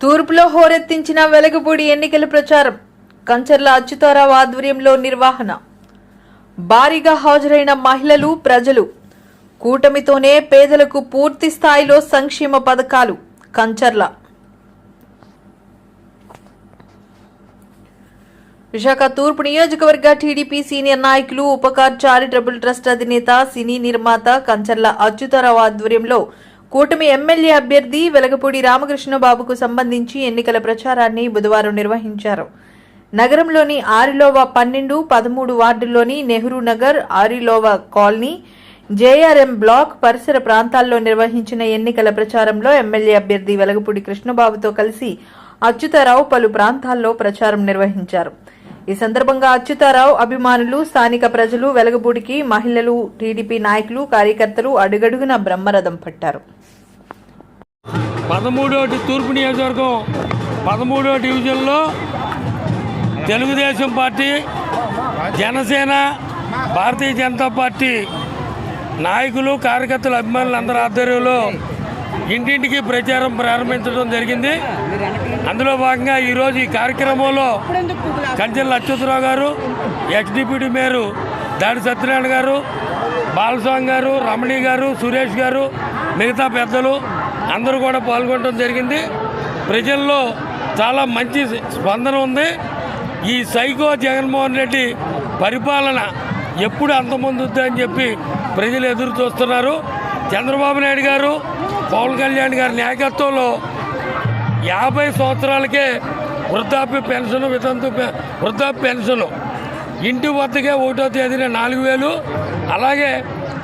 తూర్పులో హోరెత్తించిన వెలగపూడి ఎన్నికల ప్రచారం కంచర్ల అచ్యుతారావు ఆధ్వర్యంలో నిర్వహణ. భారీగా హాజరైన మహిళలు ప్రజలు. కూటమితోనే పేదలకు పూర్తి స్థాయిలో సంక్షేమ పథకాలు కంచర్ల. విశాఖ తూర్పు నియోజకవర్గ టీడీపీ సీనియర్ నాయకులు ఉపకార్ చారిటబుల్ ట్రస్ట్ అధినేత సినీ నిర్మాత కంచర్ల అచ్యుతారావు ఆధ్వర్యంలో కూటమి ఎమ్మెల్యే అభ్యర్థి వెలగపూడి రామకృష్ణబాబుకు సంబంధించి ఎన్నికల ప్రచారాన్ని బుధవారం నిర్వహించారు. నగరంలోని ఆరిలోవ పన్నెండు పదమూడు వార్డుల్లోని Nehru Nagar Arilova colony JRM block పరిసర ప్రాంతాల్లో నిర్వహించిన ఎన్నికల ప్రచారంలో ఎమ్మెల్యే అభ్యర్థి వెలగపూడి కృష్ణబాబుతో కలిసి అచ్యుతారావు పలు ప్రాంతాల్లో ప్రచారం నిర్వహించారు. ఈ సందర్భంగా అచ్యుతారావు అభిమానులు స్థానిక ప్రజలు వెలగపూడికి మహిళలు టీడీపీ నాయకులు కార్యకర్తలు అడుగడుగున బ్రహ్మరథం పట్టారు. పదమూడో తూర్పు నియోజకవర్గం పదమూడో డివిజన్లో తెలుగుదేశం పార్టీ జనసేన భారతీయ జనతా పార్టీ నాయకులు కార్యకర్తలు అభిమానులు అందరి ఆధ్వర్యంలో ఇంటింటికి ప్రచారం ప్రారంభించడం జరిగింది. అందులో భాగంగా ఈరోజు ఈ కార్యక్రమంలో కంచెల అచ్యుతరావు గారు ఎక్స్ డిప్యూటీ మేయరు దాడి సత్యనారాయణ గారు బాలస్వామి గారు రమణి గారు సురేష్ గారు మిగతా పెద్దలు అందరూ కూడా పాల్గొనడం జరిగింది. ప్రజల్లో చాలా మంచి స్పందన ఉంది. ఈ సైకో జగన్మోహన్ రెడ్డి పరిపాలన ఎప్పుడు అంతమందుద్దా అని చెప్పి ప్రజలు ఎదురు చూస్తున్నారు. చంద్రబాబు నాయుడు గారు పవన్ కళ్యాణ్ గారి నాయకత్వంలో యాభై సంవత్సరాలకే వృద్ధాప్య పెన్షన్ వితంతు వృద్ధాప్య పెన్షన్. ఇంటి వద్దకే ఒకటో తేదీన నాలుగు వేలు అలాగే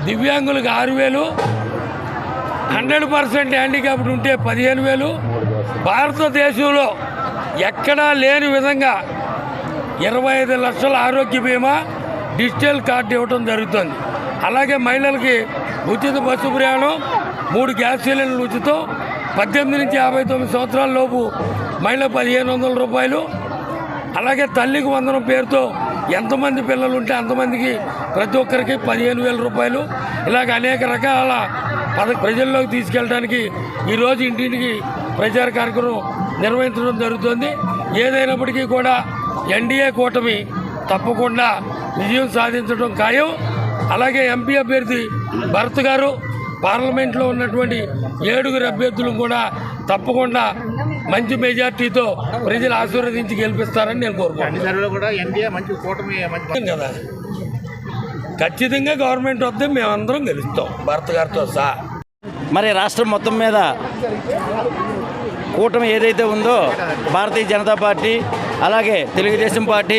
దివ్యాంగులకు ఆరు వేలు హండ్రెడ్ పర్సెంట్ హ్యాండిక్యాప్డ్ ఉంటే పదిహేను వేలు. భారతదేశంలో ఎక్కడా లేని విధంగా ఇరవై ఐదు లక్షల ఆరోగ్య బీమా డిజిటల్ కార్డు ఇవ్వడం జరుగుతుంది. అలాగే మహిళలకి ఉచిత బస్సు ప్రయాణం మూడు గ్యాస్ సిలిండర్లు ఉచితం పద్దెనిమిది నుంచి యాభై తొమ్మిది సంవత్సరాల లోపు మహిళ పదిహేను వందల రూపాయలు. అలాగే తల్లికి వందనం పేరుతో ఎంతమంది పిల్లలు ఉంటే అంతమందికి ప్రతి ఒక్కరికి పదిహేను వేల రూపాయలు. ఇలాగ అనేక రకాల ప్రజల్లోకి తీసుకెళ్ళడానికి ఈరోజు ఇంటింటికి ప్రచార కార్యక్రమం నిర్వహించడం జరుగుతుంది. ఏదైనప్పటికీ కూడా ఎన్డీఏ కూటమి తప్పకుండా విజయం సాధించడం ఖాయం. అలాగే ఎంపీ అభ్యర్థి భరత్ గారు పార్లమెంట్లో ఉన్నటువంటి ఏడుగురు అభ్యర్థులు కూడా తప్పకుండా మంచి మెజార్టీతో ప్రజలు ఆశీర్వదించి గెలిపిస్తారని నేను కోరుకుంటున్నాను. సర్వేలో కూడా ఎన్డీఏ మంచి కూటమి మంచి కదా. ఖచ్చితంగా గవర్నమెంట్ వద్ద మేమందరం గెలుస్తాం. భరత్ గారితో సహా. మరి రాష్ట్రం మొత్తం మీద కూటమి ఏదైతే ఉందో భారతీయ జనతా పార్టీ అలాగే తెలుగుదేశం పార్టీ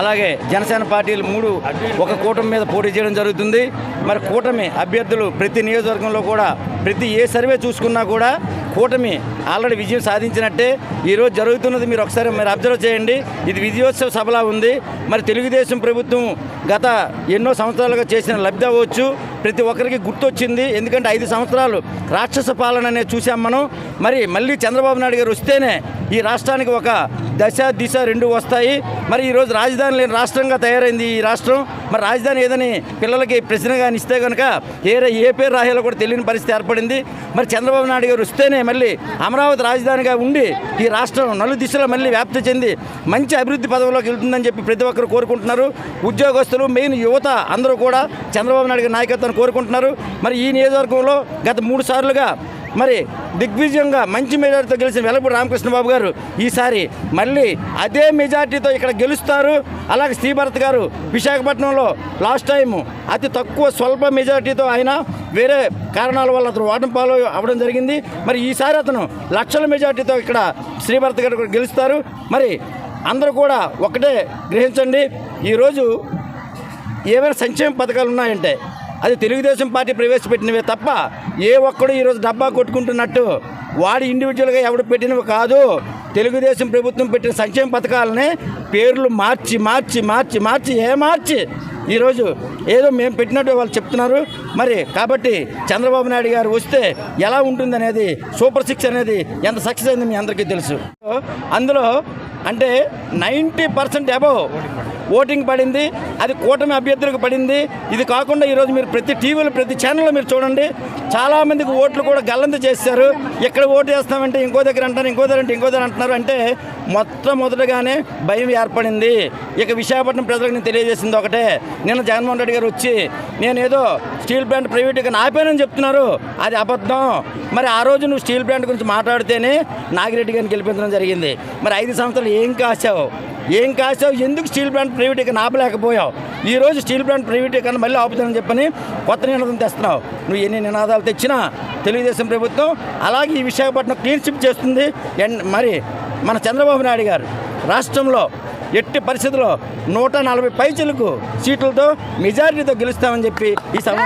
అలాగే జనసేన పార్టీలు మూడు ఒక కూటమి మీద పోటీ చేయడం జరుగుతుంది. మరి కూటమి అభ్యర్థులు ప్రతి నియోజకవర్గంలో కూడా ప్రతి ఏ సర్వే చూసుకున్నా కూడా కూటమి ఆల్రెడీ విజయం సాధించినట్టే ఈరోజు జరుగుతున్నది మీరు ఒకసారి మీరు అబ్జర్వ్ చేయండి. ఇది విజయోత్సవ సభలా ఉంది. మరి తెలుగుదేశం ప్రభుత్వం గత ఎన్నో సంవత్సరాలుగా చేసిన లబ్ధి అవ్వచ్చు. ప్రతి ఒక్కరికి గుర్తొచ్చింది. ఎందుకంటే ఐదు సంవత్సరాలు రాక్షస పాలన అనేది చూసాం మనం. మరి మళ్ళీ చంద్రబాబు నాయుడు గారు వస్తేనే ఈ రాష్ట్రానికి ఒక దశ దిశ రెండు వస్తాయి. మరి ఈరోజు రాజధాని లేని రాష్ట్రంగా తయారైంది ఈ రాష్ట్రం. మరి రాజధాని ఏదని పిల్లలకి ప్రశ్న కానీ ఇస్తే కనుక ఏ ఏ పేరు రాయాలో కూడా తెలియని పరిస్థితి ఏర్పడింది. మరి చంద్రబాబు నాయుడు గారు వస్తేనే మళ్ళీ అమరావతి రాజధానిగా ఉండి ఈ రాష్ట్రం నలు దిశలో మళ్ళీ వ్యాప్తి చెంది మంచి అభివృద్ధి పదవిలోకి వెళ్తుందని చెప్పి ప్రతి ఒక్కరు కోరుకుంటున్నారు. ఉద్యోగస్తులు మెయిన్ యువత అందరూ కూడా చంద్రబాబు నాయుడు గారి నాయకత్వాన్ని కోరుకుంటున్నారు. మరి ఈ నియోజకవర్గంలో గత మూడు సార్లుగా మరి దిగ్విజయంగా మంచి మెజార్టీతో గెలిచిన వెలపూడి రామకృష్ణబాబు గారు ఈసారి మళ్ళీ అదే మెజార్టీతో ఇక్కడ గెలుస్తారు. అలాగే శ్రీభరత్ గారు విశాఖపట్నంలో లాస్ట్ టైం అతి తక్కువ స్వల్ప మెజార్టీతో ఆయన వేరే కారణాల వల్ల అతను ఓటమి పాలు అవ్వడం జరిగింది. మరి ఈసారి అతను లక్షల మెజార్టీతో ఇక్కడ శ్రీభరత్ గారు కూడా గెలుస్తారు. మరి అందరూ కూడా ఒకటే గ్రహించండి. ఈరోజు ఏమైనా సంక్షేమ పథకాలు ఉన్నాయంటే అది తెలుగుదేశం పార్టీ ప్రవేశపెట్టినవే తప్ప ఏ ఒక్కడు ఈరోజు డబ్బా కొట్టుకుంటున్నట్టు వాడి ఇండివిజువల్గా ఎవడు పెట్టినవి కాదు. తెలుగుదేశం ప్రభుత్వం పెట్టిన సంక్షేమ పథకాలని పేర్లు మార్చి మార్చి మార్చి మార్చి ఏ మార్చి? ఈరోజు ఏదో మేము పెట్టినట్టు వాళ్ళు చెప్తున్నారు. మరి కాబట్టి చంద్రబాబు నాయుడు గారు వస్తే ఎలా ఉంటుందనేది సూపర్ సిక్స్ అనేది ఎంత సక్సెస్ అయింది మీ అందరికీ తెలుసు. అందులో అంటే నైంటీ పర్సెంట్ అబవ్. ఓటింగ్ పడింది అది కూటమి అభ్యర్థులకు పడింది. ఇది కాకుండా ఈరోజు మీరు ప్రతి టీవీలో ప్రతి ఛానల్లో మీరు చూడండి చాలామందికి ఓట్లు కూడా గల్లంత చేశారు. ఇక్కడ ఓటు వేస్తామంటే ఇంకో దగ్గర అంటారు ఇంకో దగ్గర అంటే ఇంకో దగ్గర అంటున్నారు అంటే మొట్టమొదటగానే భయం ఏర్పడింది. ఇక విశాఖపట్నం ప్రజలకు నేను తెలియజేసింది ఒకటే. నిన్న జగన్మోహన్ రెడ్డి గారు వచ్చి నేను ఏదో స్టీల్ ప్లాంట్ ప్రైవేట్గా ఆపానని చెప్తున్నారు. అది అబద్ధం. మరి ఆ రోజు నువ్వు స్టీల్ ప్లాంట్ గురించి మాట్లాడితేనే నాగిరెడ్డి గారిని గెలిపించడం జరిగింది. మరి ఐదు సంవత్సరాలు ఏం కాసావు ఏం కాసావు ఎందుకు స్టీల్ ప్లాంట్ ప్రైవేటీకరణ ఆపలేకపోయావు? ఈ రోజు స్టీల్ ప్లాంట్ ప్రైవేటీకరణ మళ్ళీ ఆపుతానని చెప్పని కొత్త నినాదం తెస్తున్నావు. నువ్వు ఎన్ని నినాదాలు తెచ్చినా తెలుగుదేశం ప్రభుత్వం అలాగే ఈ విశాఖపట్నం క్లీన్ చిప్ చేస్తుంది. అండ్ మరి మన చంద్రబాబు నాయుడు గారు రాష్ట్రంలో ఎట్టి పరిస్థితుల్లో నూట నలభై పైచలకు సీట్లతో మెజారిటీతో గెలుస్తామని చెప్పి ఈ సభ